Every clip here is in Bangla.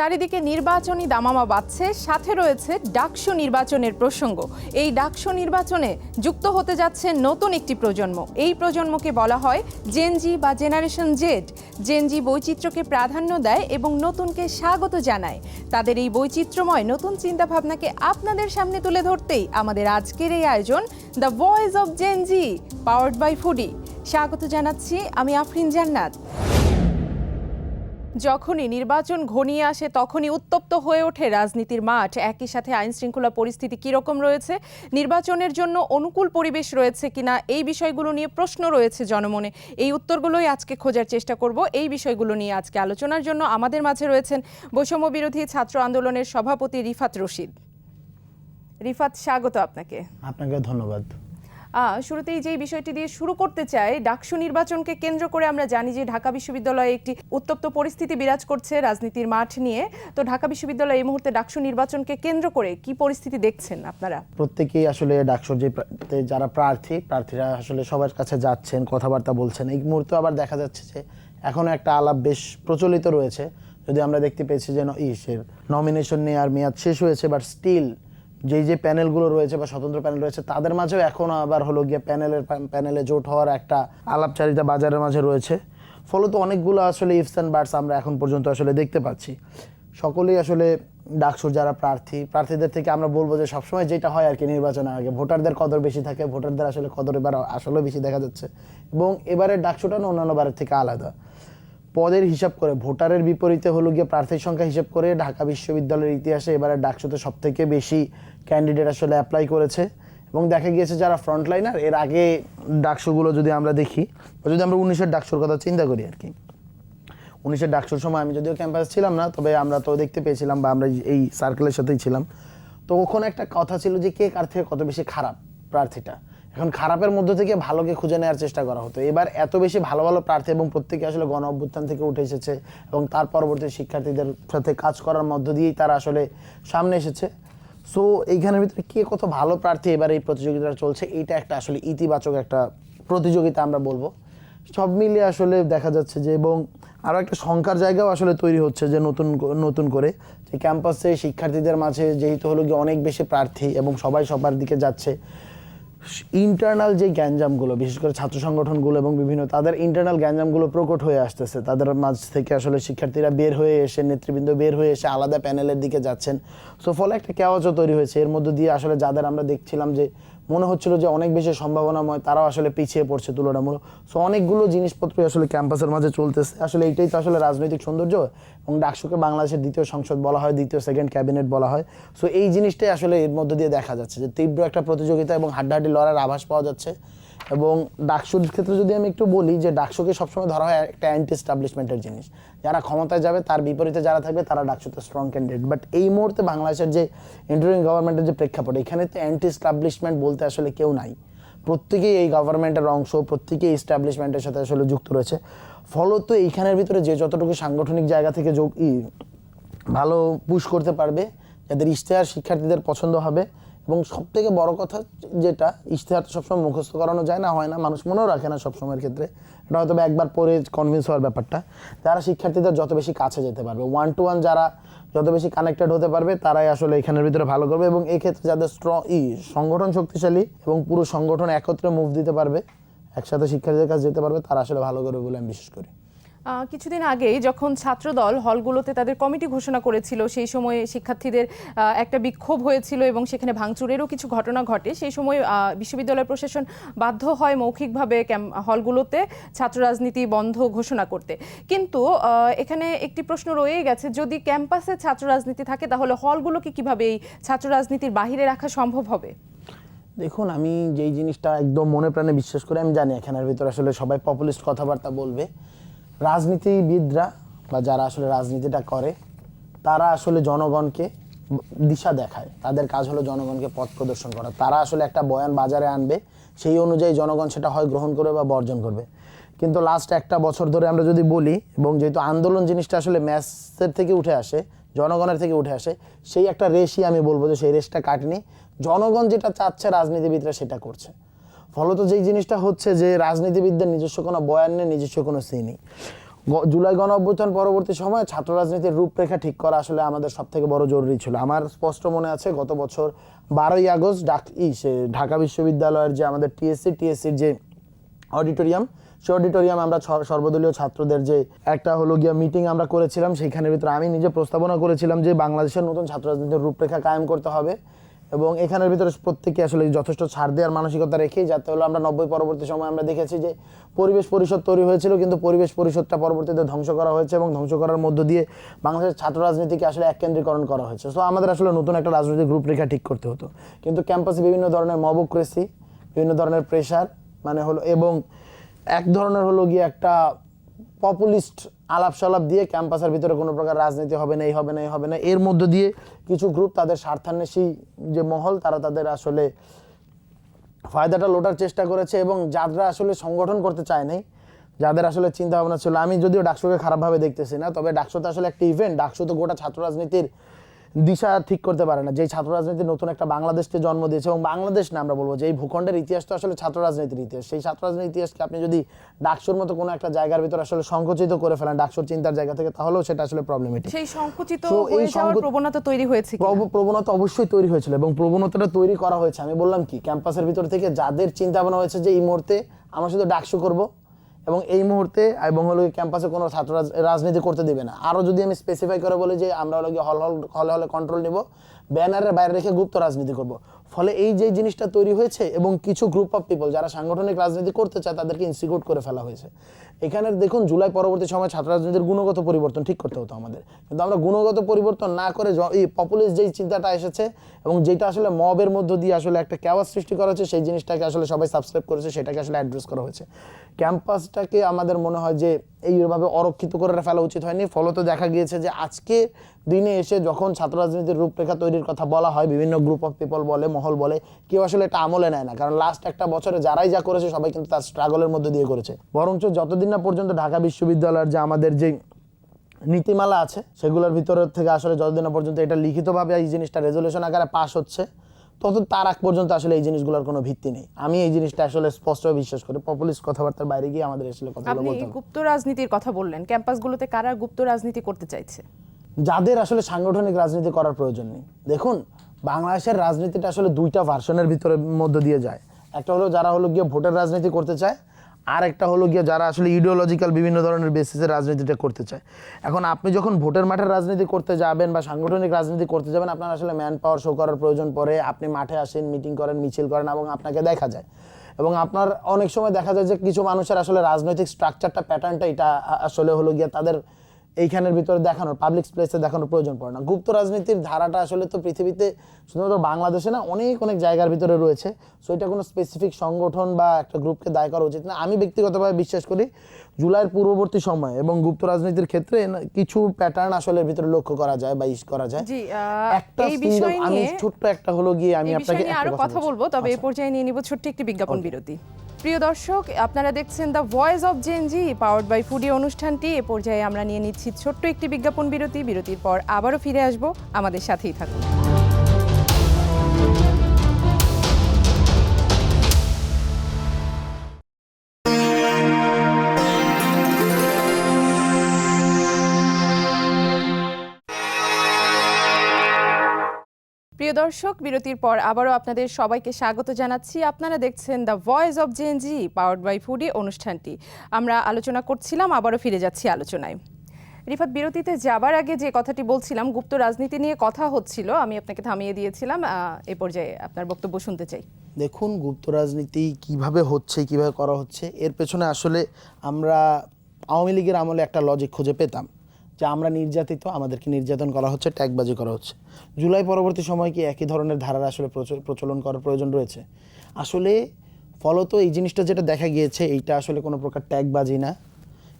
চারিদিকে নির্বাচনী দামামা বাড়ছে সাথে রয়েছে ডাকসু নির্বাচনের প্রসঙ্গ। এই ডাকসু নির্বাচনে যুক্ত হতে যাচ্ছে নতুন একটি প্রজন্ম। এই প্রজন্মকে বলা হয় জেনজি বা জেনারেশন জেড জেনজি বৈচিত্র্যকে প্রাধান্য দেয় এবং নতুনকে স্বাগত জানায়। তাদের এই বৈচিত্র্যময় নতুন চিন্তাভাবনাকে আপনাদের সামনে তুলে ধরতেই আমাদের আজকের এই আয়োজন the voice of Gen Z powered by Foodie স্বাগত জানাচ্ছি, আমি আফরিন জান্নাত। যখনই নির্বাচন ঘনিয়ে আসে, তখনই উত্তপ্ত হয়ে ওঠে রাজনীতির মাঠ। একই সাথে আইন শৃঙ্খলা পরিস্থিতি কীরকম রয়েছে? নির্বাচনের জন্য অনুকূল পরিবেশ রয়েছে কিনা? এই বিষয়গুলো নিয়ে প্রশ্ন রয়েছে জনমনে। এই উত্তরগুলোই আজকে খোঁজার চেষ্টা করব। এই বিষয়গুলো নিয়ে আজকে আলোচনার জন্য আমাদের মাঝে রয়েছেন বৈষম্য বিরোধী ছাত্র আন্দোলনের সভাপতি রিফাত রশিদ। রিফাত, স্বাগত আপনাকে। আপনাকে ধন্যবাদ। শুরুতেই যেই বিষয়টি দিয়ে শুরু করতে চাই, ডাকসু নির্বাচনকে কেন্দ্র করে আমরা জানি যে ঢাকা বিশ্ববিদ্যালয়ে একটি উত্তপ্ত পরিস্থিতি বিরাজ করছে রাজনীতির মাঠ নিয়ে। তো ঢাকা বিশ্ববিদ্যালয় এই মুহূর্তে ডাকসু নির্বাচনকে কেন্দ্র করে কি পরিস্থিতি দেখছেন আপনারা? প্রত্যেকেই আসলে ডাকসুর যে যারা প্রার্থী, প্রার্থীরা আসলে সবার কাছে যাচ্ছেন, কথাবার্তা বলছেন। এই মুহূর্তে আবার দেখা যাচ্ছে যে এখনও একটা আলাপ বেশ প্রচলিত রয়েছে। যদি আমরা দেখতে পেয়েছি যে ইসের নমিনেশন নেওয়ার মেয়াদ শেষ হয়েছে বাট স্টিল যেই যে প্যানেলগুলো রয়েছে বা স্বতন্ত্র প্যানেল রয়েছে, তাদের মাঝেও এখনও আবার হলো গিয়ে প্যানেলের প্যানেলে জোট হওয়ার একটা আলাপচারিতা বাজারের মাঝে রয়েছে। ফলত অনেকগুলো আসলে ইফস অ্যান্ড বার্ডস আমরা এখন পর্যন্ত আসলে দেখতে পাচ্ছি। সকলেই আসলে ডাকসুর যারা প্রার্থী, প্রার্থীদের থেকে আমরা বলব যে সবসময় যেটা হয় আর কি নির্বাচনের আগে। ভোটারদের কদর বেশি থাকে, ভোটারদের আসলে কদর এবার আসলে বেশি দেখা যাচ্ছে। এবং এবারের ডাকসুটা অন্যান্য বারের থেকে আলাদা। পদের হিসাব করে, ভোটারের বিপরীতে হলো গিয়ে প্রার্থীর সংখ্যা হিসাব করে, ঢাকা বিশ্ববিদ্যালয়ের ইতিহাসে এবারে ডাকসুতে সব থেকে বেশি ক্যান্ডিডেট আসলে অ্যাপ্লাই করেছে। এবং দেখা গিয়েছে যারা ফ্রন্টলাইনার এর আগে ডাকসুগুলো যদি আমরা দেখি যদি আমরা উনিশের ডাকসুর কথা চিন্তা করি আর কি। উনিশের ডাকসুর সময় আমি যদিও ক্যাম্পাস ছিলাম না, তবে আমরা তো দেখতে পেয়েছিলাম বা আমরা এই সার্কেলের সাথেই ছিলাম। তো ওখানে একটা কথা ছিল যে কে কার থেকে কত বেশি খারাপ প্রার্থীটা। এখন খারাপের মধ্য থেকে ভালোকে খুঁজে নেওয়ার চেষ্টা করা হতো। এবার এত বেশি ভালো ভালো প্রার্থী এবং প্রত্যেকে আসলে গণ অভ্যুত্থান থেকে উঠে এসেছে এবং তার পরবর্তী শিক্ষার্থীদের সাথে কাজ করার মধ্য দিয়েই তারা আসলে সামনে এসেছে। সো এইখানের ভিতরে কে কত ভালো প্রার্থী এবার এই প্রতিযোগিতা চলছে, এইটা একটা আসলে ইতিবাচক একটা প্রতিযোগিতা আমরা বলব। সব মিলিয়ে আসলে দেখা যাচ্ছে যে এবং আরও একটা সংখ্যার জায়গাও আসলে তৈরি হচ্ছে যে নতুন নতুন করে যে ক্যাম্পাসে শিক্ষার্থীদের মাঝে যেহেতু হলো গিয়ে অনেক বেশি প্রার্থী এবং সবাই সবার দিকে যাচ্ছে ইন্টারনাল যে গ্যাঞ্জামগুলো, বিশেষ করে ছাত্র সংগঠনগুলো এবং বিভিন্ন তাদের ইন্টারনাল গ্যাঞ্জামগুলো প্রকট হয়ে আসতেছে। তাদের মাঝ থেকে আসলে শিক্ষার্থীরা বের হয়ে এসে, নেতৃবৃন্দ বের হয়ে এসে আলাদা প্যানেলের দিকে যাচ্ছেন। সো ফলে একটা কেওয়াজও তৈরি হয়েছে। এর মধ্য দিয়ে আসলে যাদের আমরা দেখছিলাম যে মনে হচ্ছিল যে অনেক বেশি সম্ভাবনাময়, তারাও আসলে পিছিয়ে পড়ছে তুলনামূলক। সো অনেকগুলো জিনিসপত্রই আসলে ক্যাম্পাসের মাঝে চলতেছে। আসলে এইটাই তো আসলে রাজনৈতিক সৌন্দর্য এবং ডাকসুকে বাংলাদেশের দ্বিতীয় সংসদ বলা হয়, দ্বিতীয় সেকেন্ড ক্যাবিনেট বলা হয়। সো এই জিনিসটাই আসলে এর মধ্য দিয়ে দেখা যাচ্ছে যে তীব্র একটা প্রতিযোগিতা এবং হাড্ডাহাড্ডি লড়ার আভাস পাওয়া যাচ্ছে। এবং ডাকসুর ক্ষেত্রে যদি আমি একটু বলি যে ডাকসুকে সবসময় ধরা হয় একটা অ্যান্টি স্টাবলিশমেন্টের জিনিস। যারা ক্ষমতায় যাবে, তার বিপরীতে যারা থাকবে, তারা ডাকসুতে স্ট্রং ক্যান্ডিডেট বাট এই মুহূর্তে বাংলাদেশের যে ইন্টারিম গভর্নমেন্টের যে প্রেক্ষাপট, এখানে তো অ্যান্টি স্টাবলিশমেন্ট বলতে আসলে কেউ নাই। প্রত্যেকেই এই গভর্নমেন্টের অংশ, প্রত্যেকেই এস্টাবলিশমেন্টের সাথে আসলে যুক্ত রয়েছে। ফলত এইখানের ভিতরে যে যতটুকু সাংগঠনিক জায়গা থেকে যোগ ভালো পুশ করতে পারবে, যাদের ইশতেহার শিক্ষার্থীদের পছন্দ হবে এবং সব থেকে বড় কথা যেটা, ইশতেহার সবসময় মুখস্থ করানো যায় না, হয় না, মানুষ মনেও রাখে না সবসময়ের ক্ষেত্রে। এটা হয়তো একবার পরে কনভিন্স হওয়ার ব্যাপারটা। যারা শিক্ষার্থীদের যত বেশি কাছে যেতে পারবে ওয়ান টু ওয়ান যারা যত বেশি কানেক্টেড হতে পারবে, তারাই আসলে এখানের ভিতরে ভালো করবে এবং এক্ষেত্রে যাদের স্ট্রং ই, সংগঠন শক্তিশালী এবং পুরো সংগঠন একত্রে মুভ দিতে পারবে, একসাথে শিক্ষার্থীদের কাছে যেতে পারবে, তারা আসলে ভালো করবে বলে আমি বিশ্বাস করি। কিছুদিন আগেই যখন ছাত্রদল হলগুলোতে তাদের কমিটি ঘোষণা করেছিল, সেই সময়ে শিক্ষার্থীদের একটা বিক্ষোভ হয়েছিল এবং সেখানে ভাঙচুরেরও কিছু ঘটনা ঘটে। সেই সময় বিশ্ববিদ্যালয় প্রশাসন বাধ্য হয় মৌখিকভাবে হলগুলোতে ছাত্র রাজনীতি বন্ধ ঘোষণা করতে। কিন্তু এখানে একটি প্রশ্ন রয়েই গেছে, যদি ক্যাম্পাসে ছাত্র রাজনীতি থাকে, তাহলে হলগুলোকে কীভাবে এই ছাত্র রাজনীতির বাহিরে রাখা সম্ভব হবে? দেখুন, আমি যেই জিনিসটা একদম মনে প্রাণে বিশ্বাস করে, আমি জানি এখানের ভিতরে আসলে সবাই পপুলিস্ট কথাবার্তা বলবে। রাজনীতিবিদরা বা যারা আসলে রাজনীতিটা করে, তারা আসলে জনগণকে দিশা দেখায়। তাদের কাজ হলো জনগণকে পথ প্রদর্শন করা। তারা আসলে একটা বয়ান বাজারে আনবে, সেই অনুযায়ী জনগণ সেটা হয় গ্রহণ করবে বা বর্জন করবে। কিন্তু লাস্ট একটা বছর ধরে আমরা যদি বলি, এবং যেহেতু আন্দোলন জিনিসটা আসলে ম্যাসের থেকে উঠে আসে, জনগণের থেকে উঠে আসে, সেই একটা রেশই আমি বলব যে সেই রেশটা কাটেনি। জনগণ যেটা চাচ্ছে রাজনীতিবিদরা সেটা করছে। ফলত যেই জিনিসটা হচ্ছে যে রাজনীতিবিদদের নিজস্ব কোনো বয়ান নেই, নিজস্ব কোনো সি নেই। জুলাই গণ অভ্যুত্থান পরবর্তী সময়ে ছাত্র রাজনীতির রূপরেখা ঠিক করা আসলে আমাদের সব থেকে বড় জরুরি ছিল। আমার স্পষ্ট মনে আছে, গত বছর বারোই আগস্ট ডাক, ই, সে ঢাকা বিশ্ববিদ্যালয়ের যে আমাদের টিএসসি, টিএসসির যে অডিটোরিয়াম সে অডিটোরিয়াম আমরা সর্বদলীয় ছাত্রদের যে একটা হলো গিয়া মিটিং আমরা করেছিলাম, সেইখানের ভিতরে আমি নিজে প্রস্তাবনা করেছিলাম যে বাংলাদেশের নতুন ছাত্র রাজনীতির রূপরেখা কায়েম করতে হবে। এবং এখানের ভিতরে প্রত্যেকে আসলে যথেষ্ট ছাড় দেওয়ার মানসিকতা রেখেই যাতে হলো আমরা নব্বই পরবর্তী সময় আমরা দেখেছি যে পরিবেশ পরিষদ তৈরি হয়েছিল, কিন্তু পরিবেশ পরিষদটা পরবর্তীতে ধ্বংস করা হয়েছে এবং ধ্বংস করার মধ্য দিয়ে বাংলাদেশের ছাত্র রাজনীতিকে আসলে এককেন্দ্রীকরণ করা হয়েছে। সো আমাদের আসলে নতুন একটা রাজনৈতিক রূপরেখা ঠিক করতে হতো। কিন্তু ক্যাম্পাসে বিভিন্ন ধরনের মবক্রেসি বিভিন্ন ধরনের প্রেশার মানে হলো এবং এক ধরনের হলো গিয়ে একটা পপুলিস্ট আলাপ সালাপ দিয়ে ক্যাম্পাসের ভিতরে কোনো প্রকার রাজনীতি হবে না, এই হবে না, এই হবে না, এর মধ্য দিয়ে কিছু গ্রুপ তাদের স্বার্থান্বেষী যে মহল, তারা তাদের আসলে ফায়দাটা লোটার চেষ্টা করেছে এবং যারা আসলে সংগঠন করতে চায় নাই, যাদের আসলে চিন্তা ভাবনা ছিল। আমি যদিও ডাকসুকে খারাপভাবে দেখতেছি না, তবে ডাকসু তো আসলে একটা ইভেন্ট ডাকসু তো গোটা ছাত্র রাজনীতির দিশা ঠিক করতে পারে না। যেই ছাত্র রাজনীতি নতুন একটা বাংলাদেশকে জন্ম দিয়েছে এবং বাংলাদেশ না আমরা বলব যে এই ভূখণ্ডের ইতিহাস তো আসলে ছাত্র রাজনীতির ইতিহাস। সেই ছাত্র রাজনীতির ইতিহাসকে আপনি যদি ডাকসুর মতো কোনো একটা জায়গার ভিতরে আসলে সংকুচিত করে ফেলেন ডাকসুর চিন্তার জায়গা থেকে তাহলেও সেটা আসলে প্রবলেমেটিক সেই সংকুচিত এই হয়ে যাওয়ার প্রবণতা তৈরি হয়েছে? প্রবণতা অবশ্যই তৈরি হয়েছিল এবং প্রবণতাটা তৈরি করা হয়েছে। আমি বললাম কি ক্যাম্পাসের ভিতর থেকে যাদের চিন্তা ভাবনা হয়েছে যে এই মুহূর্তে আমরা শুধু ডাকসু করব এবং এই মুহূর্তে এবং ক্যাম্পাসে কোনো ছাত্র রাজ- রাজনীতি করতে দেবে না। আরও যদি আমি স্পেসিফাই করে বলি যে আমরা হলো হল হল হলে হলে কন্ট্রোল নিব ব্যানারের বাইরে রেখে গুপ্ত রাজনীতি করব। ফলে এই যে জিনিসটা তৈরি হয়েছে এবং কিছু গ্রুপ অফ পিপল যারা সাংগঠনিক রাজনীতি করতে চায় তাদেরকে ইনস্টিটিউট করে ফেলা হয়েছে। এখানে দেখুন, জুলাই পরবর্তী সময় ছাত্র রাজনীতির গুণগত পরিবর্তন ঠিক করতে হতো আমাদের। কিন্তু আমরা গুণগত পরিবর্তন না করে এই পপুলিস্ট যেই চিন্তাটা এসেছে এবং যেটা আসলে মবের মধ্য দিয়ে আসলে একটা ক্যাওয়াস সৃষ্টি করা হচ্ছে সেই জিনিসটাকে আসলে সবাই সাবস্ক্রাইব করেছে, সেটাকে আসলে অ্যাড্রেস করা হয়েছে। ক্যাম্পাসটাকে আমাদের মনে হয় যে এইভাবে অরক্ষিত করে ফেলা উচিত হয়নি। ফলত দেখা গিয়েছে যে আজকে দিনে এসে যখন ছাত্র রাজনীতির রূপরেখা তৈরির কথা বলা হয়, বিভিন্ন গ্রুপ অফ পিপল বলে, মহল বলে, কেউ আসলে এটা আমলে নেয় না। কারণ লাস্ট একটা বছরে যারাই যা করেছে, সবাই কিন্তু তার স্ট্রাগলের মধ্যে দিয়ে করেছে। বরঞ্চ যতদিন না পর্যন্ত ঢাকা বিশ্ববিদ্যালয়ের যে আমাদের যে নীতিমালা আছে সেগুলোর ভিতরে থেকে আসলে যতদিন না পর্যন্ত এটা লিখিতভাবে এই জিনিসটা রেজলিউশন আকারে পাস হচ্ছে তত তার আগ পর্যন্ত আসলে এই জিনিসগুলোর কোনো ভিত্তি নেই। আমি এই জিনিসটা আসলে স্পষ্টভাবে বিশ্বাস করি। পপুলিস্ট কথাবার্তার বাইরে গিয়ে আমাদের আসলে কথাগুলো আপনি গুপ্ত রাজনীতির কথা বললেন। ক্যাম্পাসগুলোতে কারা গুপ্ত রাজনীতি করতে চাইছে? যাদের আসলে সাংগঠনিক রাজনীতি করার প্রয়োজন নেই। দেখুন বাংলাদেশের রাজনীতিটা আসলে দুইটা ভার্সনের ভিতরে মধ্য দিয়ে যায়। একটা হলো যারা হলো গিয়ে ভোটের রাজনীতি করতে চায় আর একটা হলো গিয়ে যারা আসলে ইডিওলজিক্যাল বিভিন্ন ধরনের বেসিসে রাজনীতিটা করতে চায়। এখন আপনি যখন ভোটের মাঠে রাজনীতি করতে যাবেন বা সাংগঠনিক রাজনীতি করতে যাবেন, আপনার আসলে ম্যান পাওয়ার শো করার প্রয়োজন পড়ে, আপনি মাঠে আসেন মিটিং করেন, মিছিল করেন এবং আপনাকে দেখা যায়। এবং আপনার অনেক সময় দেখা যায় যে কিছু মানুষের আসলে রাজনৈতিক স্ট্রাকচারটা প্যাটার্নটা এটা আসলে হলো গিয়ে তাদের এইখানের ভিতরে দেখানোর পাবলিক প্লেসে দেখানোর প্রয়োজন পড়ে না। গুপ্ত রাজনীতির ধারাটা আসলে তো পৃথিবীতে শুধুমাত্র বাংলাদেশে না, অনেক অনেক জায়গার ভিতরে রয়েছে। সো এটা কোনো স্পেসিফিক সংগঠন বা একটা গ্রুপকে দায় করা উচিত না। আমি ব্যক্তিগতভাবে বিশ্বাস করি জুলাইয়ের পূর্ববর্তী সময় এবং গুপ্ত রাজনীতির ক্ষেত্রে কিছু প্যাটার্ন আসলে ভিতরে লক্ষ্য করা যায় বা ইস করা যায়। একটা আমি নিয়ে ছোট্ট একটা হলো গিয়ে আমি আপনাকে আরও কথা বলব তবে এই আচ্ছা। পর্যায়ে নিয়ে নিব ছোট্ট একটি বিজ্ঞাপন বিরতি। প্রিয় দর্শক আপনারা দেখছেন the voice of Gen Z powered by Foodie অনুষ্ঠানটি। এ পর্যায়ে আমরা নিয়ে নিচ্ছি ছোট্ট একটি বিজ্ঞাপন বিরতি। বিরতির পর আবারও ফিরে আসব। আমাদের সাথেই থাকুন। প্রিয় দর্শক, বিরতির পর আবারও আপনাদের সবাইকে স্বাগত জানাচ্ছি। আপনারা দেখছেন the voice of Gen Z powered by Foodie অনুষ্ঠানটি। আমরা আলোচনা করছিলাম, আবারও ফিরে যাচ্ছি আলোচনায়। রিফাত, বিরতিতে যাবার আগে যে কথাটি বলছিলাম, গুপ্ত রাজনীতি নিয়ে কথা হচ্ছিল, আমি আপনাকে থামিয়ে দিয়েছিলাম এ পর্যায়ে আপনার বক্তব্য শুনতে চাই। দেখুন, গুপ্ত রাজনীতি কীভাবে হচ্ছে, কীভাবে করা হচ্ছে, এর পেছনে আসলে আমরা আওয়ামী লীগের আমলে একটা লজিক খুঁজে পেতাম। যে আমরা নির্যাতিত, আমাদেরকে নির্যাতন করা হচ্ছে, ট্যাগবাজি করা হচ্ছে। জুলাই পরবর্তী সময় কি একই ধরনের ধারার আসলে প্রচ- প্রচলন করার প্রয়োজন রয়েছে? আসলে ফলত এই জিনিসটা যেটা দেখা গিয়েছে, এইটা আসলে কোনো প্রকার ট্যাগবাজি না।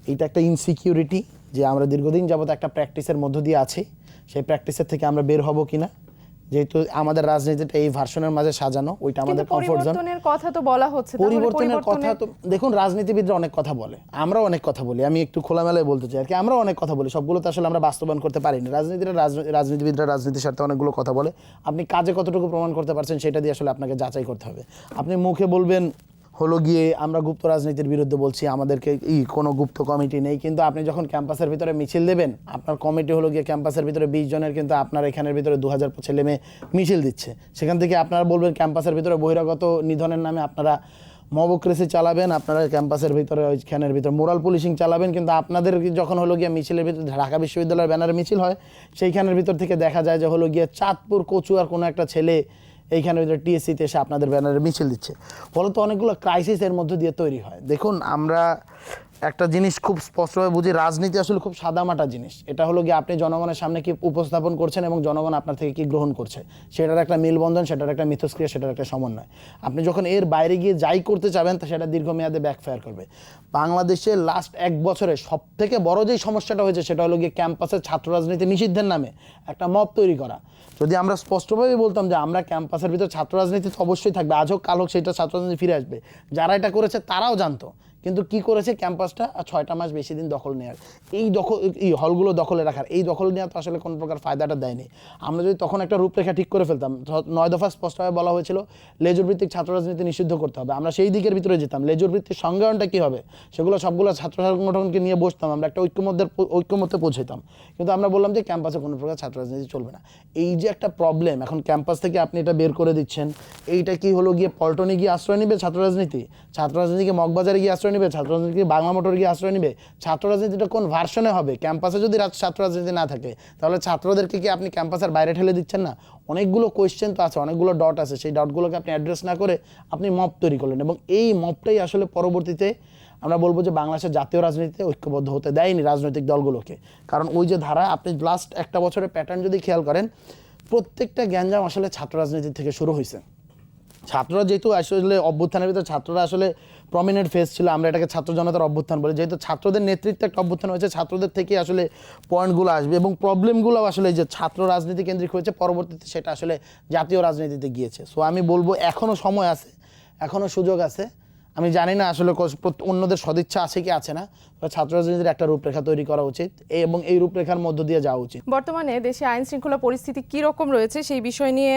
এইটা একটা ইনসিকিউরিটি যে আমরা দীর্ঘদিন যাবত একটা প্র্যাকটিসের মধ্য দিয়ে আছি। সেই প্র্যাকটিসের থেকে আমরা বের হব কিনা? যেহেতু আমাদের রাজনীতিটা এই ভার্সনের মাঝে সাজানো ওইটা আমাদের কমফোর্ট জোন পরিবর্তনের কথা তো বলা হচ্ছে পরিবর্তনের কথা তো দেখুন রাজনীতিবিদরা অনেক কথা বলে আমরাও অনেক কথা বলি আমি একটু খোলামেলায় বলতে চাই আর কি আমরাও অনেক কথা বলি সবগুলো তো আসলে আমরা বাস্তবায়ন করতে পারিনি। রাজনীতিরা রাজনী- রাজনীতিবিদরা রাজনীতির স্বার্থে অনেকগুলো কথা বলে আপনি কাজে কতটুকু প্রমাণ করতে পারছেন সেটা দিয়ে আসলে আপনাকে যাচাই করতে হবে। আপনি মুখে বলবেন হলো গিয়ে আমরা গুপ্ত রাজনীতির বিরুদ্ধে বলছি, আমাদেরকে ই কোনো গুপ্ত কমিটি নেই। কিন্তু আপনি যখন ক্যাম্পাসের ভিতরে মিছিল দেবেন, আপনার কমিটি হলো গিয়ে ক্যাম্পাসের ভিতরে বিশ জনের কিন্তু আপনার এখানের ভিতরে দু হাজার ছেলে মেয়ে মিছিল দিচ্ছে। সেখান থেকে আপনারা বলবেন ক্যাম্পাসের ভিতরে বহিরাগত নিধনের নামে আপনারা মবক্রেসি চালাবেন, আপনারা ক্যাম্পাসের ভিতরে ওইখানের ভিতরে মোরাল পুলিশিং চালাবেন। কিন্তু আপনাদের যখন হলো গিয়ে মিছিলের ভিতরে ঢাকা বিশ্ববিদ্যালয়ের ব্যানারে মিছিল হয়, সেইখানের ভিতর থেকে দেখা যায় যে হলো গিয়ে চাঁদপুর, কচুয়ার কোনো একটা ছেলে এইখানের ভিতরে টিএসসিতে এসে আপনাদের ব্যানারে মিছিল দিচ্ছে। ফলত অনেকগুলো ক্রাইসিসের মধ্যে দিয়ে তৈরি হয়। দেখুন, আমরা একটা জিনিস খুব স্পষ্টভাবে বুঝি, রাজনীতি আসলে খুব সাদামাটা জিনিস। এটা হলো গিয়ে আপনি জনগণের সামনে কি উপস্থাপন করছেন এবং জনগণ আপনার থেকে কি গ্রহণ করছে। সেটার একটা মিলবন্ধন, সেটার একটা মিথস্ক্রিয়া, সেটার একটা সমন্বয়। আপনি যখন এর বাইরে গিয়ে যাই করতে চাবেন তা সেটা দীর্ঘমেয়াদে ব্যাকফায়ার করবে। বাংলাদেশে লাস্ট এক বছরে সব থেকে বড় যেই সমস্যাটা হয়েছে, সেটা হলো গিয়ে ক্যাম্পাসে ছাত্র রাজনীতি নিষিদ্ধের নামে একটা মব তৈরি করা। যদি আমরা স্পষ্টভাবে বলতাম যে আমরা ক্যাম্পাসের ভিতর ছাত্র রাজনীতি তো অবশ্যই থাকবে, আজ হোক কাল হোক সেটা ছাত্র রাজনীতি ফিরে আসবে। যারা এটা করেছে তারাও জানতো। কিন্তু কি করেছে ক্যাম্পাসটা? ছয়টা মাস বেশি দিন দখল নেওয়ার এই দখল, এই হলগুলো দখলে রাখার। এই দখল নেওয়া তো আসলে কোনো প্রকার ফায়দাটা দেয়নি। আমরা যদি তখন একটা রূপরেখা ঠিক করে ফেলতাম নয় দফা স্পষ্টভাবে বলা হয়েছিল লেজুর ভিত্তিক ছাত্র রাজনীতি নিষিদ্ধ করতে হবে। আমরা সেই দিকের ভিতরে যেতাম। লেজুর ভিত্তিক সংজ্ঞানটা কী হবে? সেগুলো সবগুলো ছাত্র সংগঠনকে নিয়ে বসতাম। আমরা একটা ঐক্যমধ্যে ঐক্যমত্যে পৌঁছাতাম কিন্তু আমরা বললাম যে ক্যাম্পাসে কোনো প্রকার ছাত্র রাজনীতি চলবে না। এই যে একটা প্রবলেম এখন ক্যাম্পাস থেকে আপনি এটা বের করে দিচ্ছেন, এইটা কি হলো গিয়ে পল্টনে গিয়ে আশ্রয় নেবে ছাত্র রাজনীতি ছাত্র রাজনীতিকে মগবাজারে গিয়ে আশ্রয় নেবে ছাত্র রাজনীতি বাংলা মোটর গিয়ে আশ্রয় নেবে ছাত্র রাজনীতিটা কোন ভার্সনে হবে ক্যাম্পাসে যদি ছাত্র রাজনীতি না থাকে, তাহলে ছাত্রদেরকে কি আপনি ক্যাম্পাসের বাইরে ঠেলে দিচ্ছেন না? অনেকগুলো কোয়েশ্চেন তো আছে, অনেকগুলো ডট আছে, সেই ডটগুলোকে আপনি অ্যাড্রেস না করে আপনি মপ তৈরি করলেন এবং এই মপটাই আসলে পরবর্তীতে আমরা বলব যে বাংলাদেশের জাতীয় রাজনীতিতে ঐক্যবদ্ধ হতে দেয়নি রাজনৈতিক দলগুলোকে। কারণ ওই যে ধারা, আপনি লাস্ট একটা বছরের প্যাটার্ন যদি খেয়াল করেন, প্রত্যেকটা গ্যাঞ্জাম আসলে ছাত্র রাজনীতি থেকে শুরু হয়েছে ছাত্ররা যেহেতু আসলে অভ্যুত্থানের ভিতরে, ছাত্ররা আসলে প্রমিনেন্ট ফেস ছিল, আমরা এটাকে ছাত্র জনতার অভ্যুত্থান বলি। যেহেতু ছাত্রদের নেতৃত্বে একটা অভ্যুত্থান হয়েছে, ছাত্রদের থেকে আসলে পয়েন্টগুলো আসবে এবং প্রবলেমগুলো আসলে যে ছাত্র রাজনীতি কেন্দ্রিক হয়েছে, পরবর্তীতে সেটা আসলে জাতীয় রাজনীতিতে গিয়েছে। সো আমি বলব এখনও সময় আছে এখনও সুযোগ আছে। আমি জানি না আসলে অন্যদের সদিচ্ছা আছে কি আছে না ছাত্র রাজনীতির একটা রূপরেখা তৈরি করা উচিত এবং এই রূপরেখার মধ্য দিয়ে যাওয়া উচিত। বর্তমানে দেশে আইন শৃঙ্খলা পরিস্থিতি কি রকম রয়েছে সেই বিষয় নিয়ে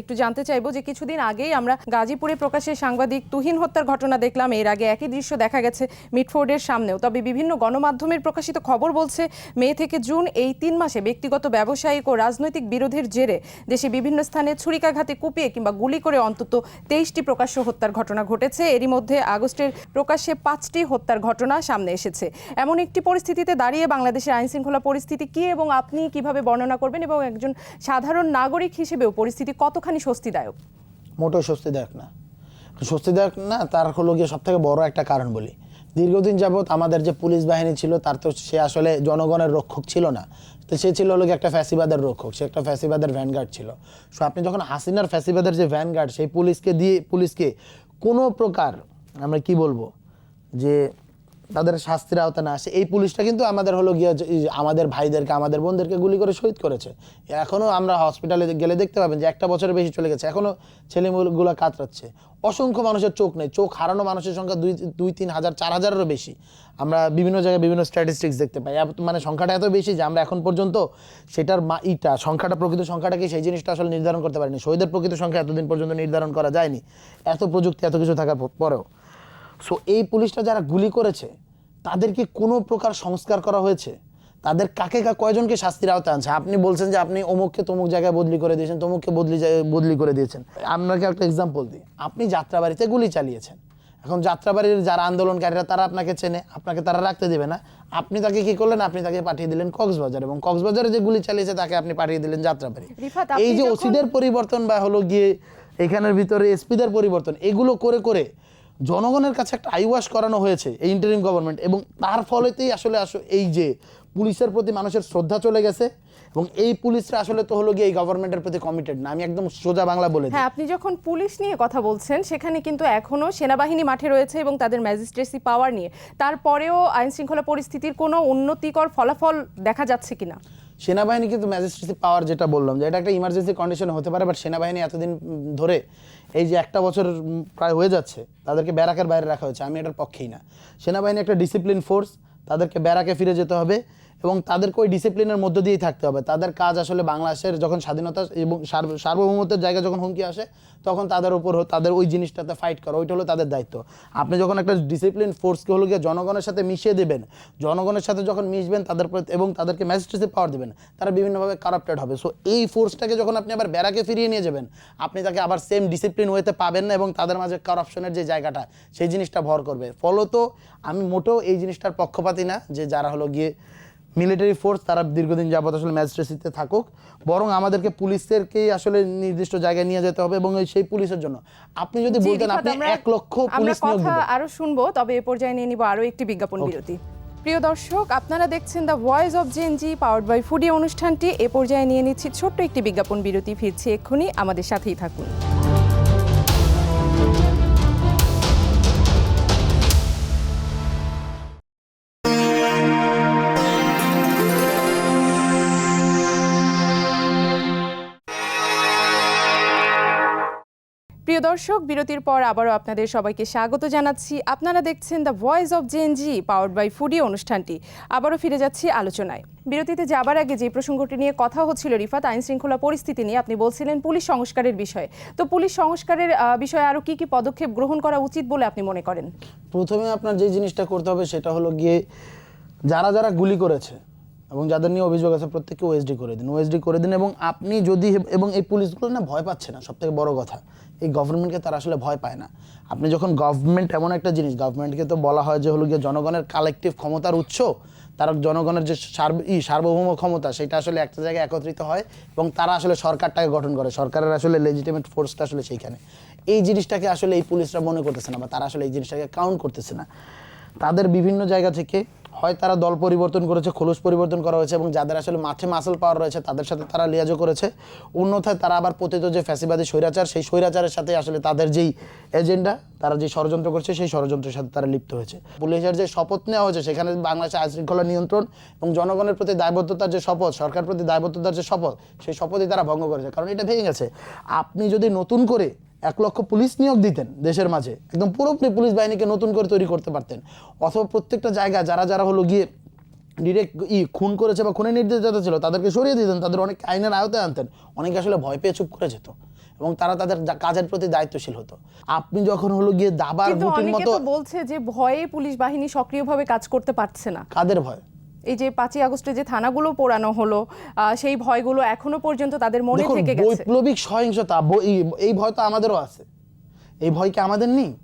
একটু জানতে চাইব যে কিছুদিন আগেই আমরা গাজীপুরে প্রকাশ্যে সাংবাদিক তুহিন হত্যার ঘটনা দেখলাম। এর আগে একই দৃশ্য দেখা গেছে মিটফোর্ডের সামনেও। তবে বিভিন্ন গণমাধ্যমের প্রকাশিত খবর বলছে, মে থেকে জুন এই তিন মাসে ব্যক্তিগত ব্যবসায়িক ও রাজনৈতিক বিরোধের জেরে দেশে বিভিন্ন স্থানে ছুরিকাঘাতে কুপিয়ে কিংবা গুলি করে অন্তত তেইশটি প্রকাশ্য হত্যার ঘটনা ঘটেছে। এরই মধ্যে আগস্টের প্রকাশ্যে পাঁচটি হত্যার ঘটনা সামনে এসেছে। এমন একটি পরিস্থিতিতে দাঁড়িয়ে বাংলাদেশের আইন শৃঙ্খলা পরিস্থিতি কি এবং আপনি কীভাবে বর্ণনা করবেন এবং একজন সাধারণ নাগরিক হিসেবেও পরিস্থিতি কতখানি স্বস্তিদায়ক? মোটেও স্বস্তিদায়ক না। স্বস্তিদায়ক না, তার হলো গিয়ে সব থেকে বড় একটা কারণ বলি। দীর্ঘদিন যাবৎ আমাদের যে পুলিশ বাহিনী ছিল, তার তো সে আসলে জনগণের রক্ষক ছিল না। তো সে ছিল হলো একটা ফ্যাসিবাদের রক্ষক, সে একটা ফ্যাসিবাদের ভ্যানগার্ড ছিল। সো আপনি যখন হাসিনার ফ্যাসিবাদের যে ভ্যানগার্ড সেই পুলিশকে দিয়ে, পুলিশকে কোনো প্রকার আমরা কি বলব? যে তাদের শাস্তির আওতা না আসে। এই পুলিশটা কিন্তু আমাদের হলো গিয়ে আমাদের ভাইদেরকে, আমাদের বোনদেরকে গুলি করে শহীদ করেছে। এখনও আমরা হসপিটালে গেলে দেখতে পাবেন যে একটা বছরের বেশি চলে গেছে। এখনও ছেলেমেয়েগুলো কাতরাচ্ছে। অসংখ্য মানুষের চোখ নেই। চোখ হারানো মানুষের সংখ্যা দুই দুই, তিন হাজার, চার হাজারেরও বেশি। আমরা বিভিন্ন জায়গায় বিভিন্ন স্ট্যাটিস্টিক্স দেখতে পাই। মানে সংখ্যাটা এত বেশি যে আমরা এখন পর্যন্ত সেটার মা, ইটা, সংখ্যাটা, প্রকৃত সংখ্যাটা কি সেই জিনিসটা আসলে নির্ধারণ করতে পারিনি। শহীদের প্রকৃত সংখ্যা এতদিন পর্যন্ত নির্ধারণ করা যায়নি। এত প্রযুক্তি, এত কিছু থাকার পরেও। সো এই পুলিশটা যারা গুলি করেছে তাদেরকে কোনো প্রকার সংস্কার করা হয়েছে? তাদের কাকে কা কয়জনকে শাস্তির আওতায় আনছে? আপনি বলছেন যে আপনি অমুককে তমুক জায়গায় বদলি করে দিয়েছেন তমুককে বদলি বদলি করে দিয়েছেন। আপনাকে একটা এক্সাম্পল দিই। আপনি যাত্রাবাড়িতে গুলি চালিয়েছেন। এখন যাত্রাবাড়ির যারা আন্দোলনকারীরা তারা আপনাকে চেনে আপনাকে তারা রাখতে দেবে না। আপনি তাকে কি করলেন? আপনি তাকে পাঠিয়ে দিলেন কক্সবাজার এবং কক্সবাজারে যে গুলি চালিয়েছে তাকে আপনি পাঠিয়ে দিলেন যাত্রাবাড়ি। এই যে ওসিদের পরিবর্তন বা হলো গিয়ে এখানের ভিতরে এসপিদের পরিবর্তন এগুলো করে করে জনগণের কাছে একটা আইওয়াশ করানো হয়েছে এই ইন্টারিম গভর্নমেন্ট এবং তার ফলেতেই আসলে আস- এই যে পুলিশের প্রতি মানুষের শ্রদ্ধা চলে গেছে, এবং এই পুলিশরা আসলে তো হলো গিয়ে এই গভর্নমেন্টের প্রতি কমিটেড না। আমি একদম সোজা বাংলা বলে হ্যাঁ আপনি যখন পুলিশ নিয়ে কথা বলছেন, সেখানে কিন্তু এখনও সেনাবাহিনী মাঠে রয়েছে এবং তাদের ম্যাজিস্ট্রেসি পাওয়ার নিয়ে। তারপরেও আইন শৃঙ্খলা পরিস্থিতির কোনো উন্নতিকর ফলাফল দেখা যাচ্ছে কিনা? সেনাবাহিনী কিন্তু ম্যাজিস্ট্রেসি পাওয়ার যেটা বললাম, যে এটা একটা ইমার্জেন্সি কন্ডিশন হতে পারে বাট সেনাবাহিনী এতদিন ধরে এই যে একটা বছর প্রায় হয়ে যাচ্ছে, তাদেরকে ব্যারাকের বাইরে রাখা হয়েছে, আমি এটার পক্ষেই না। সেনাবাহিনী একটা ডিসিপ্লিন ফোর্স তাদেরকে ব্যারাকে ফিরে যেতে হবে। এবং তাদেরকে ওই ডিসিপ্লিনের মধ্য দিয়েই থাকতে হবে। তাদের কাজ আসলে বাংলাদেশের যখন স্বাধীনতা এবং সার্ব- সার্বভৌমত্বের জায়গা যখন হুমকি আসে, তখন তাদের উপর তাদের ওই জিনিসটাতে ফাইট করা, ওইটা হলো তাদের দায়িত্ব। আপনি যখন একটা ডিসিপ্লিন ফোর্সকে হলো গিয়ে জনগণের সাথে মিশিয়ে দেবেন, জনগণের সাথে যখন মিশবেন, তাদের এবং তাদেরকে ম্যাজিস্ট্রেসি পাওয়ার দেবেন, তারা বিভিন্নভাবে কারাপ্টেড হবে। সো এই ফোর্সটাকে যখন আপনি আবার ব্যারাকে ফিরিয়ে নিয়ে যাবেন, আপনি তাকে আবার সেম ডিসিপ্লিন ওয়েতে পাবেন না এবং তাদের মাঝে কারাপশনের যে জায়গাটা, সেই জিনিসটা ভর করবে। ফলত আমি মোটেও এই জিনিসটার পক্ষপাতি না যে যারা হলো গিয়ে মিলিটারি ফোর্স তারা দীর্ঘদিন যাবত আসলে ম্যাজিস্ট্রেসিতে থাকুক বরং আমাদেরকে পুলিশেরকেই আসলে নির্দিষ্ট জায়গায় নিয়ে যেতে হবে এবং সেই পুলিশের জন্য। আপনি যদি বলতেন আপনি এক লক্ষ পুলিশ নিয়োগ দিবেন। আরও শুনব তবে এ পর্যায়ে নিয়ে নিব আরও একটি বিজ্ঞাপন বিরতি। প্রিয় দর্শক আপনারা দেখছেন the voice of Gen Z powered by Foodie অনুষ্ঠানটি। এ পর্যায়ে নিয়ে নিচ্ছি ছোট্ট একটি বিজ্ঞাপন বিরতি ফিরছি এক্ষুনি। আমাদের সাথেই থাকুন। প্রিয় দর্শক, বিরতির পর আবারও আপনাদের সবাইকে স্বাগত জানাচ্ছি। আপনারা দেখছেন the voice of Gen Z powered by Foodie অনুষ্ঠানটি। আবারও ফিরে যাচ্ছি আলোচনায়। বিরতিতে যাবার আগে যে প্রসঙ্গটি নিয়ে কথা হচ্ছিল রিফাত আইন শৃঙ্খলা পরিস্থিতি নিয়ে আপনি বলছিলেন পুলিশ সংস্কারের বিষয়ে। তো পুলিশ সংস্কারের বিষয়ে আরও কি কি পদক্ষেপ গ্রহণ করা উচিত বলে আপনি মনে করেন? প্রথমে আপনার যে জিনিসটা করতে হবে সেটা হলো গিয়ে যারা যারা গুলি করেছে এবং যাদের নিয়ে অভিযোগ আছে, প্রত্যেককে ওএসডি করে দিন। ওএসডি করে দিন এবং আপনি যদি এবং এই পুলিশগুলো না ভয় পাচ্ছে না সব থেকে বড় কথা। এই গভর্নমেন্টকে তারা আসলে ভয় পায় না। আপনি যখন গভর্নমেন্ট এমন একটা জিনিস গভর্নমেন্টকে তো বলা হয় যে হলো গিয়ে জনগণের কালেকটিভ ক্ষমতার উৎস, তারা জনগণের যে সার্ব, ই সার্বভৌম ক্ষমতা, সেটা আসলে একটা জায়গায় একত্রিত হয় এবং তারা আসলে সরকারটাকে গঠন করে। সরকারের আসলে লেজিটিমেট ফোর্সটা আসলে সেইখানে। এই জিনিসটাকে আসলে এই পুলিশরা মনে করতেছে না বা তারা আসলে এই জিনিসটাকে কাউন্ট করতেছে না। তাদের বিভিন্ন জায়গা থেকে হয় তারা দল পরিবর্তন করেছে, খোলস পরিবর্তন করা হয়েছে এবং যাদের আসলে মাঠে মাসল পাওয়ার রয়েছে, তাদের সাথে তারা লিয়াজও করেছে। অন্যথায় তারা আবার পতিত যে ফ্যাসিবাদী স্বৈরাচার, সেই স্বৈরাচারের সাথে আসলে তাদের যেই এজেন্ডা তারা যে ষড়যন্ত্র করছে, সেই ষড়যন্ত্রের সাথে তারা লিপ্ত হয়েছে। পুলিশের যে শপথ নেওয়া হয়েছে, সেখানে বাংলাদেশের আইন শৃঙ্খলা নিয়ন্ত্রণ এবং জনগণের প্রতি দায়বদ্ধতার যে শপথ সরকার প্রতি দায়বদ্ধতার যে শপথ, সেই শপথই তারা ভঙ্গ করেছে। কারণ এটা ভেঙে গেছে। আপনি যদি নতুন করে এক লক্ষ পুলিশ নিয়োগ দিতেন দেশের মাঝে। একদম পুরোপুরি পুলিশ বাহিনীকে নতুন করে তৈরি করতে পারতেন। অথবা প্রত্যেকটা জায়গায় যারা যারা হলো গিয়ে ডিরেক্ট ই খুন করেছে বা খুনের নির্দেশদাতা ছিল তাদেরকে সরিয়ে দিতেন তাদের অনেক আইনের আয়তায় আনতেন। অনেকে আসলে ভয় পেয়ে চুপ করে যেত এবং তারা তাদের কাজের প্রতি দায়িত্বশীল হতো। আপনি যখন হলো গিয়ে দাবার গুটির মতো বলছে যে ভয়ে পুলিশ বাহিনী সক্রিয়ভাবে কাজ করতে পারছে না। কাদের ভয়? এই যে পাঁচই আগস্টে যে থানাগুলো পোড়ানো হলো সেই ভয়গুলো এখনও পর্যন্ত তাদের মনে থেকে গেছে। বৈপ্লবিক সহিংসতা এই- ভয় তো আমাদেরও আছে। এই ভয় কি আমাদের নেই?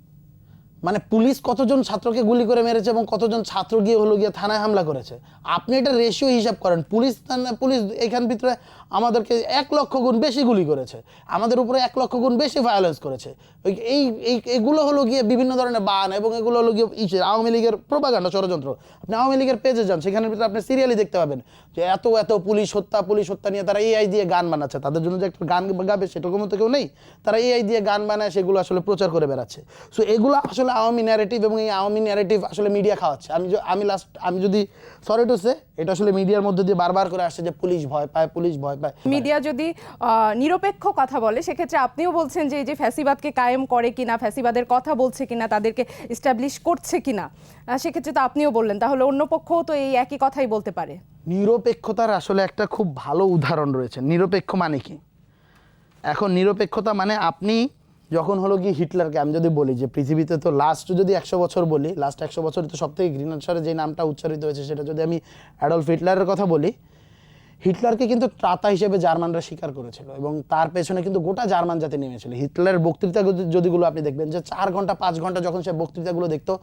মানে পুলিশ কতজন ছাত্রকে গুলি করে মেরেছে এবং কতজন ছাত্র গিয়ে হলো গিয়ে থানায় হামলা করেছে? আপনি এটা রেশিও হিসাব করেন। পুলিশ পুলিশ এখান ভিতরে আমাদেরকে এক লক্ষ গুণ বেশি গুলি করেছে। আমাদের উপরে এক লক্ষ গুণ বেশি ভায়োলেন্স করেছে। ওই- এই এই, এগুলো হলো গিয়ে বিভিন্ন ধরনের বান এবং এগুলো হলো গিয়ে ইসে, আওয়ামী লীগের প্রোপাগান্ডা ষড়যন্ত্র। আপনি আওয়ামী লীগের পেজে যান, সেখানের ভিতরে আপনি সিরিয়ালি দেখতে পাবেন যে এত এত পুলিশ হত্যা পুলিশ হত্যা নিয়ে তারা এআই দিয়ে গান বানাচ্ছে। তাদের জন্য যে একটা গান গাবে সেটুকুর মতো কেউ নেই। তারা এআই দিয়ে গান বানায়, সেগুলো আসলে প্রচার করে বেড়াচ্ছে। সো এগুলো আসলে আওয়ামী ন্যারেটিভ এবং এই আওয়ামী ন্যারেটিভ আসলে মিডিয়া খাওয়াচ্ছে। আমি আমি লাস্ট আমি যদি সরি টু সে এটা আসলে মিডিয়ার মধ্যে দিয়ে বারবার করে আসছে যে পুলিশ ভয় পায়, পুলিশ ভয় মিডিয়া যদি নিরপেক্ষ কথা বলে সেক্ষেত্রে আপনিও বলছেন যে এই যে ফ্যাসিবাদকে কায়েম করে কিনা ফ্যাসিবাদের কথা বলছে কিনা তাদেরকে এস্টাবলিশ করছে কিনা সেক্ষেত্রে তো আপনিও বললেন। তাহলে অন্য পক্ষও তো এই একই কথাই বলতে পারে। নিরপেক্ষতার আসলে একটা খুব ভালো উদাহরণ রয়েছে। নিরপেক্ষ মানে কি? এখন নিরপেক্ষতা মানে আপনি যখন হলো কি হিটলারকে আমি যদি বলি যে পৃথিবীতে তো লাস্ট যদি একশো বছর বলি লাস্ট একশো বছর তো সব থেকে ঘৃণাস্বরে যে নামটা উচ্চারিত হয়েছে সেটা যদি আমি অ্যাডলফ হিটলারের কথা বলি হিটলারকে কিন্তু ত্রাতা হিসেবে জার্মানরা স্বীকার করেছিল এবং তার পেছনে কিন্তু গোটা জার্মান জাতি নেমেছিল। হিটলারের বক্তৃতা যদিগুলো আপনি দেখবেন যে চার ঘণ্টা, পাঁচ ঘণ্টা যখন সে বক্তৃতাগুলো দেখতো,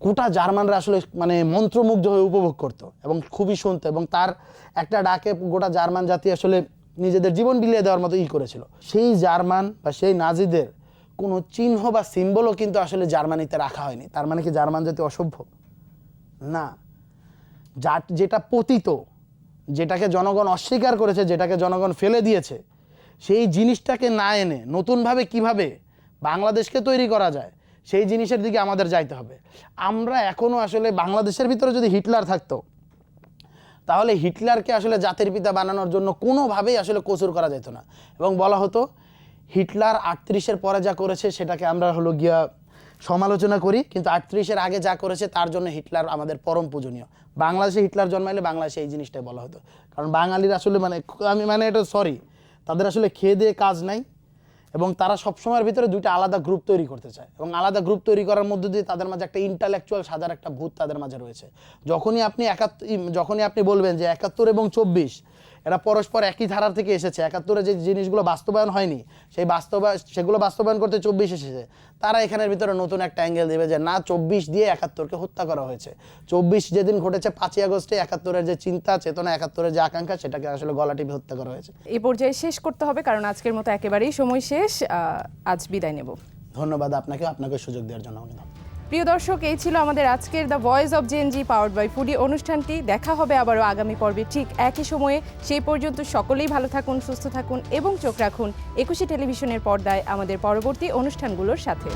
গোটা জার্মানরা আসলে মানে মন্ত্রমুগ্ধ হয়ে উপভোগ করতো এবং খুবই শুনতো এবং তার একটা ডাকে গোটা জার্মান জাতি আসলে নিজেদের জীবন বিলিয়ে দেওয়ার মতো ই করেছিল। সেই জার্মান বা সেই নাজিদের কোনো চিহ্ন বা সিম্বলও কিন্তু আসলে জার্মানিতে রাখা হয়নি। তার মানে কি জার্মান জাতি অসভ্য? না। যেটা পতিত যেটাকে জনগণ অস্বীকার করেছে, যেটাকে জনগণ ফেলে দিয়েছে, সেই জিনিসটাকে না এনে নতুনভাবে কীভাবে বাংলাদেশকে তৈরি করা যায়, সেই জিনিসের দিকে আমাদের যাইতে হবে। আমরা এখনও আসলে বাংলাদেশের ভিতরে যদি হিটলার থাকতো, তাহলে হিটলারকে আসলে জাতির পিতা বানানোর জন্য কোনোভাবেই আসলে কসুর করা যেত না। এবং বলা হতো, হিটলার আটত্রিশের পরে যা করেছে, সেটাকে আমরা হলো গিয়া সমালোচনা করি, কিন্তু আটত্রিশের আগে যা করেছে তার জন্য হিটলার আমাদের পরম পূজনীয়। বাংলাদেশে হিটলার জন্মাইলে বাংলাদেশে এই জিনিসটাই বলা হতো। কারণ বাঙালির আসলে মানে আমি মানে এটা সরি তাদের আসলে খেয়ে দিয়ে কাজ নাই, এবং তারা সবসময়ের ভিতরে দুইটা আলাদা গ্রুপ তৈরি করতে চায়, এবং আলাদা গ্রুপ তৈরি করার মধ্য দিয়ে তাদের মাঝে একটা ইন্টালেকচুয়াল সাজার একটা ভূত তাদের মাঝে রয়েছে। যখনই আপনি একাত্তর, যখনই আপনি বলবেন যে একাত্তর এবং চব্বিশ এরা পরস্পর একই ধারা থেকে এসেছে। একাত্তরে যে জিনিসগুলো বাস্তবায়ন হয়নি সেই বাস্তবায়ন সেগুলো বাস্তবায়ন করতে চব্বিশ এসেছে। তারা এখানের ভিতরে নতুন একটা অ্যাঙ্গেল দেবে যে না চব্বিশ দিয়ে একাত্তরকে হত্যা করা হয়েছে। চব্বিশ যেদিন ঘটেছে পাঁচই আগস্টে একাত্তরের যে চিন্তা চেতনা একাত্তরের যে আকাঙ্ক্ষা সেটাকে আসলে গলা টিপে হত্যা করা হয়েছে। এই পর্যায়ে শেষ করতে হবে কারণ আজকের মতো একেবারেই সময় শেষ। আজ বিদায় নেব। ধন্যবাদ আপনাকে আপনাকে সুযোগ দেওয়ার জন্য অনেক ধন্যবাদ। প্রিয় দর্শক, এই ছিল আমাদের আজকের the voice of Gen Z powered by Foodie অনুষ্ঠানটি। দেখা হবে আবারও আগামী পর্বে ঠিক একই সময়ে। সেই পর্যন্ত সকলেই ভালো থাকুন, সুস্থ থাকুন এবং চোখ রাখুন। একুশে টেলিভিশনের পর্দায় আমাদের পরবর্তী অনুষ্ঠানগুলোর সাথে।